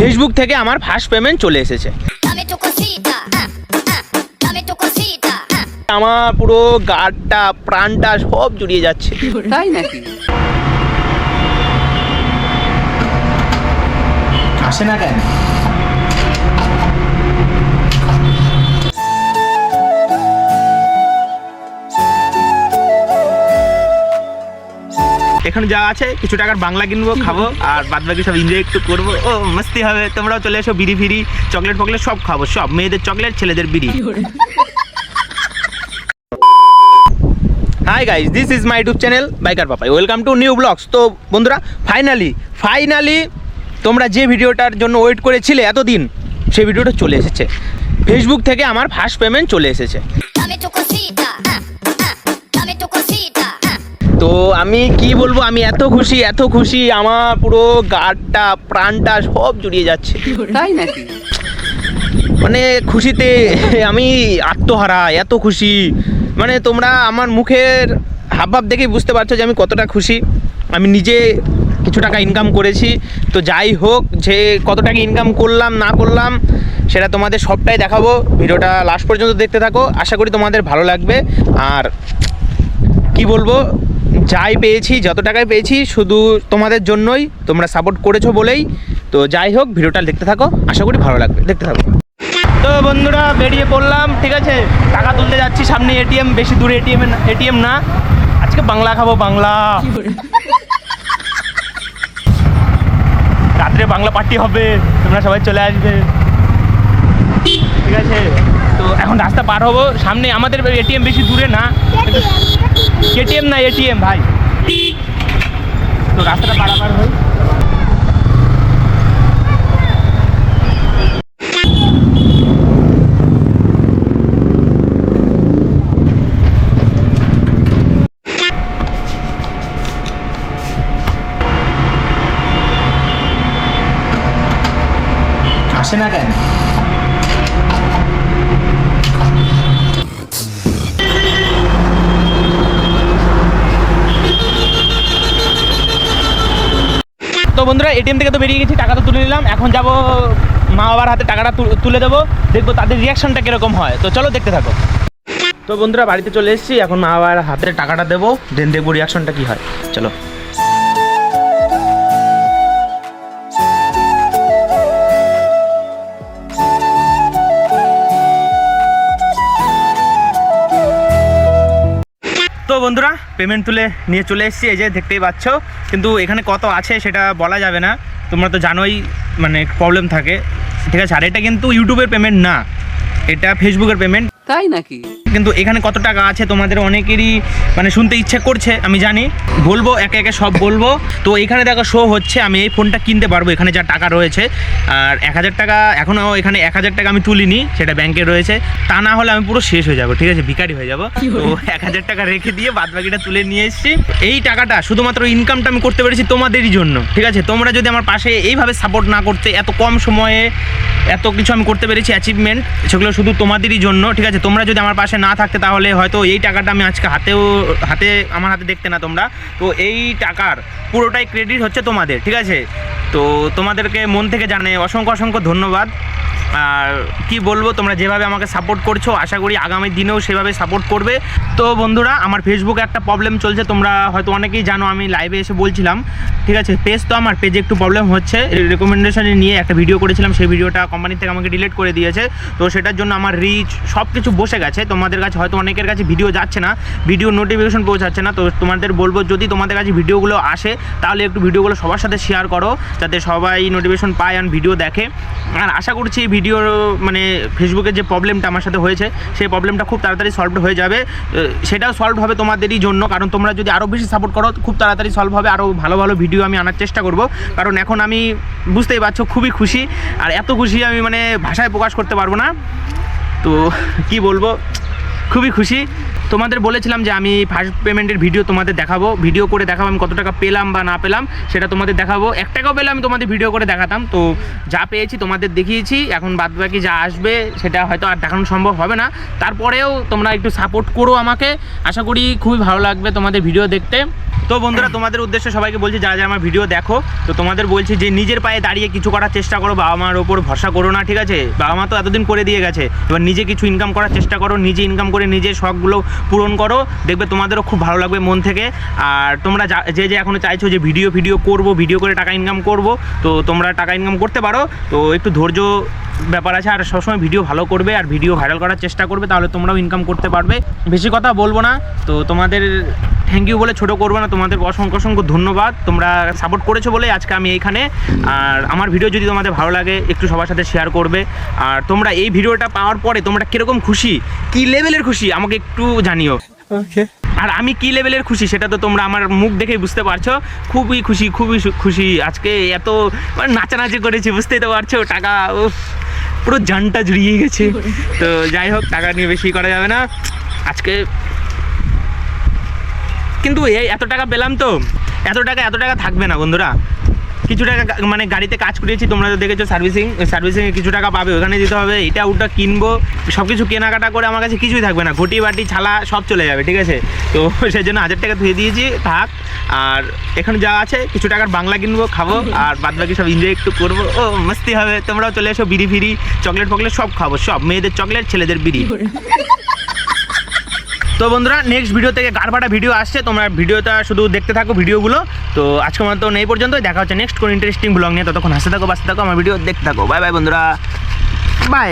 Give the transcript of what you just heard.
Facebook থেকে আমার first payment চলে এসেছে. আমার পুরো গাড়টা প্রাণটা সব জুড়িয়ে যাচ্ছে। তাই নাকি? আসে না কেন? এখানে যা আছে কিছু টাকার বাংলা কিনবো খাব আর বাদ বাকি সব এনজয় একটু করব। ও মস্তি হবে তোমরাও চলে এসো বিড়ি ফিরি চকলেট ফকলেট সব খাব সব মেয়েদের চকলেট ছেলেদের বিড়ি। Hi guys this is my YouTube channel biker Papai welcome to new blogs তো বন্ধুরা ফাইনালি ফাইনালি তোমরা যে ভিডিওটার জন্য ওয়েট করেছিলে এতদিন সেই ভিডিওটা চলে এসেছে। ফেসবুক থেকে আমার ফার্স্ট পেমেন্ট চলে এসেছে। তো আমি কি বলব আমি এত খুশি এত খুশি আমার পুরো গাটা প্রাণটা সব জুড়িয়ে যাচ্ছে। তাই নাকি? মানে খুশিতে আমি আত্মহারা এত খুশি। মানে তোমরা আমার মুখের হাবভাব দেখেই বুঝতে পারছ যে আমি কতটা খুশি। আমি নিজে কিছু টাকা ইনকাম করেছি তো যাই হোক যে কত টাকা ইনকাম করলাম না করলাম সেটা তোমাদের সবটাই দেখাবো। ভিডিওটা লাস্ট পর্যন্ত দেখতে থাকো। আশা করি তোমাদের ভালো লাগবে। আর কি বলব যাই পেয়েছি, যত টাকায় পেয়েছি, শুধু তোমাদের জন্যই তোমরা সাপোর্ট করেছ বলেই। তো যাই হোক, ভিডিওটা দেখতে থাকো, আশা করি ভালো লাগবে। দেখতে থাকো। তো বন্ধুরা, বেরিয়ে পড়লাম, ঠিক আছে? টাকা তুলতে যাচ্ছি, সামনে এটিএম, বেশি দূরে এটিএম এটিএম না। আজকে বাংলা খাব, বাংলা। রাত্রে বাংলা পার্টি হবে, তোমরা সবাই চলে আসবে। ঠিক আছে? তো এখন রাস্তা পার হব, সামনে আমাদের এটিএম বেশি দূরে না কেটিএম না এটিএম ভাই তো রাস্তাটা পারাপার হই আসে না কেন তো বন্ধুরা, এটিএম থেকে তো বেরিয়ে গেছি, টাকা তো তুলে নিলাম। এখন যাব মা বাবার হাতে টাকাটা তুলে দেবো, দেখব তাদের রিয়াকশনটা কীরকম হয়। তো চলো দেখতে থাকো। তো বন্ধুরা, বাড়িতে চলে এসেছি, এখন মা বাবার হাতে টাকাটা দেবো দেন দেখব রিয়াকশনটা কী হয়। চলো। বন্ধুরা পেমেন্ট তুলে নিয়ে চলে এসেছি, এই যে দেখতেই পাচ্ছ। কিন্তু এখানে কত আছে সেটা বলা যাবে না। তোমরা তো জানোই মানে প্রবলেম থাকে। ঠিক আছে, আর এটা কিন্তু ইউটিউবের পেমেন্ট না। এটা ফেসবুকের পেমেন্ট তাই নাকি? কিন্তু এখানে কত টাকা আছে তোমাদের অনেকেরই মানে শুনতে ইচ্ছে করছে আমি জানি। বলব একে একে সব বলব। তো এখানে দেখো শো হচ্ছে আমি এই ফোনটা কিনতে পারব এখানে যা টাকা রয়েছে। আর এক হাজার টাকা এখনও এখানে এক হাজার টাকা আমি তুলিনি সেটা ব্যাংকে রয়েছে। তা না হলে আমি পুরো শেষ হয়ে যাব ঠিক আছে? ভিকারি হয়ে যাব। তো এক হাজার টাকা রেখে দিয়ে বাদ বাকিটা তুলে নিয়ে এসেছি। এই টাকাটা শুধুমাত্র ইনকামটা আমি করতে পেরেছি তোমাদেরই জন্য ঠিক আছে? তোমরা যদি আমার পাশে এইভাবে সাপোর্ট না করতে এত কম সময়ে এত কিছু আমি করতে পেরেছি অ্যাচিভমেন্ট সেগুলো শুধু তোমাদেরই জন্য ঠিক আছে? তোমরা যদি আমার পাশে না থাকতে তাহলে হয়তো এই টাকাটা আমি আজকে হাতেও, হাতে, আমার হাতে দেখতে না তোমরা। তো এই টাকার পুরোটাই ক্রেডিট হচ্ছে তোমাদের, ঠিক আছে? তো তোমাদেরকে মন থেকে জানে অসংখ্য অসংখ্য ধন্যবাদ। কি বলব, তোমরা যেভাবে আমাকে সাপোর্ট করছ, আশা করি আগামী দিনেও সেভাবে সাপোর্ট করবে। তো বন্ধুরা, আমার ফেসবুকে একটা প্রবলেম চলছে, তোমরা হয়তো অনেকেই জানো, আমি লাইভে এসে বলছিলাম, ঠিক আছে পেজ তো আমার পেজে একটু প্রবলেম হচ্ছে রেকমেন্ডেশন নিয়ে একটা ভিডিও করেছিলাম, সেই ভিডিওটা কোম্পানি থেকে আমাকে ডিলিট করে দিয়েছে। তো সেটার জন্য আমার রিচ সব কিছু বসে গেছে, তোমাদের কাছে হয়তো অনেকের কাছে ভিডিও যাচ্ছে না ভিডিও নোটিফিকেশন পৌঁছাচ্ছে না, তো তোমাদের বলব, যদি তোমাদের কাছে ভিডিওগুলো আসে, তাহলে একটু ভিডিওগুলো সবার সাথে শেয়ার করো, যাতে সবাই নোটিফিকেশন পায় আর ভিডিও দেখে। আর আশা করছি এই ভিডিও মানে ফেসবুকের যে প্রবলেমটা আমার সাথে হয়েছে, সেই প্রবলেমটা খুব তাড়াতাড়ি সলভ হয়ে যাবে। সেটাও সলভ হবে তোমাদেরই জন্য, কারণ তোমরা যদি আরও বেশি সাপোর্ট করো, খুব তাড়াতাড়ি সলভ হবে। আরও ভালো ভালো ভিডিও আমি আনার চেষ্টা করব। কারণ এখন আমি বুঝতেই পারছ, খুবই খুশি। আর এত খুশি আমি মানে ভাষায় প্রকাশ করতে পারব না। তো কি বলব? খুবই খুশি। তোমাদের বলেছিলাম যে আমি ফার্স্ট পেমেন্টের ভিডিও তোমাদের দেখাবো। ভিডিও করে দেখাবো আমি কত টাকা পেলাম বা না পেলাম, সেটা তোমাদের দেখাবো। এক টাকাও পেলে আমি তোমাদের ভিডিও করে দেখাতাম। তো যা পেয়েছি তোমাদের দেখিয়েছি, এখন বাদ বাকি যা আসবে সেটা হয়তো আর দেখানো সম্ভব হবে না। তারপরেও তোমরা একটু সাপোর্ট করো আমাকে। আশা করি খুবই ভালো লাগবে তোমাদের ভিডিও দেখতে। তো বন্ধুরা, তোমাদের উদ্দেশ্যে সবাইকে বলছি, যারা যারা আমার ভিডিও দেখো, তো তোমাদের বলছি যে নিজের পায়ে দাঁড়িয়ে কিছু করার চেষ্টা করো, বাবা মার ওপর ভরসা করো না, ঠিক আছে? বাবা মা তো এতদিন করে দিয়ে গেছে। এবার নিজে কিছু ইনকাম করার চেষ্টা করো, নিজে ইনকাম করে নিজের শখগুলো পূরণ করো। দেখবে তোমাদেরও খুব ভালো লাগবে মন থেকে। আর তোমরা যা- যে যে এখনও চাইছো যে ভিডিও ভিডিও করব ভিডিও করে টাকা ইনকাম করব, তো তোমরা টাকা ইনকাম করতে পারো। তো একটু ধৈর্য ব্যাপার আছে আর সবসময় ভিডিও ভালো করবে আর ভিডিও ভাইরাল করার চেষ্টা করবে তাহলে তোমরাও ইনকাম করতে পারবে। বেশি কথা বলব না তো তোমাদের থ্যাংক ইউ বলে ছোট করব না তোমাদের অসংখ্য অসংখ্য ধন্যবাদ তোমরা সাপোর্ট করেছ বলে আজকে আমি এইখানে। আর আমার ভিডিও যদি তোমাদের ভালো লাগে একটু সবার সাথে শেয়ার করবে। আর তোমরা এই ভিডিওটা পাওয়ার পরে তোমরা কীরকম খুশি? কি লেভেলের খুশি? আমাকে একটু জানিও। আর আমি কি লেভেলের খুশি সেটা তো তোমরা আমার মুখ দেখেই বুঝতে পারছ। খুবই খুশি খুবই খুশি আজকে এত মানে নাচানাচি করেছি বুঝতেই তো পারছ টাকা উফ, পুরো জানটা জড়িয়ে গেছে। তো যাই হোক টাকা নিয়ে বেশি করা যাবে না। আজকে কিন্তু এই এত টাকা পেলাম তো। এত টাকা এত টাকা থাকবে না বন্ধুরা। কিছু টাকা মানে গাড়িতে কাজ করিয়েছি, তোমরা তো দেখেছ সার্ভিসিং সার্ভিসিংয়ে কিছু টাকা পাবে, ওখানে দিতে হবে, এটা ওটা কিনবো সব কিছু কেনাকাটা করে আমার কাছে কিছুই থাকবে না, ঘটি, বাটি, ছালা, সব চলে যাবে, ঠিক আছে? তো সেই জন্য হাজার টাকা ধুয়ে দিয়েছি, থাক, আর এখানে যা আছে, কিছু টাকার বাংলা কিনবো, খাব, আর বাদ বাকি সব এনজয় একটু করব, ও, মস্তি হবে, তোমরাও চলে এসো, বিড়ি ফিরি, চকলেট ফকলেট সব খাব, সব মেয়েদের চকলেট, ছেলেদের বিড়ি। তো বন্ধুরা নেক্সট ভিডিও থেকে গারভাটা ভিডিও আসছে। তোমরা ভিডিওটা শুধু দেখতে থাকো ভিডিওগুলো। তো আজকে মতো নেই পর্যন্ত দেখা হচ্ছে নেক্সট কোনো ইন্টারেস্টিং ব্লগ নিয়ে। ততক্ষণ হাসতে থাকো, বাঁচতে থাকো, আমার ভিডিও দেখতে থাকো। বাই বাই বন্ধুরা। বাই